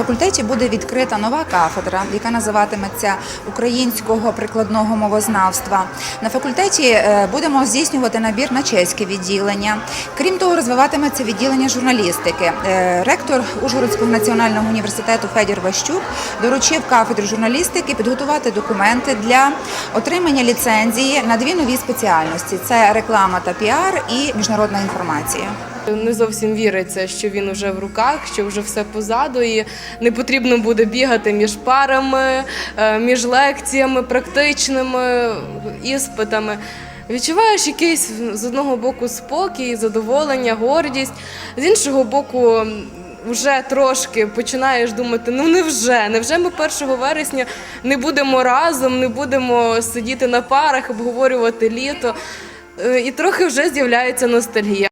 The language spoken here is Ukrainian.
факультеті буде відкрита нова кафедра, яка називатиметься українського прикладного мовознавства. На факультеті е, будемо здійснювати набір на чеське відділення. Крім того, розвиватиметься відділення журналістики. Е, Ректор Ужгородського національного університету Федір Ващук доручив кафедрі журналістики підготувати документи для отримання ліцензії на дві нові спеціальності: це реклама та піар і міжнародна інформація. Не зовсім віриться, що він вже в руках, що вже все позаду, і не потрібно буде бігати між парами, е, між лекціями, практичними іспитами. Відчуваєш якийсь з одного боку спокій, задоволення, гордість, з іншого боку. Вже трошки починаєш думати: ну невже, невже ми 1 вересня не будемо разом, не будемо сидіти на парах, обговорювати літо. Е, І трохи вже з'являється ностальгія.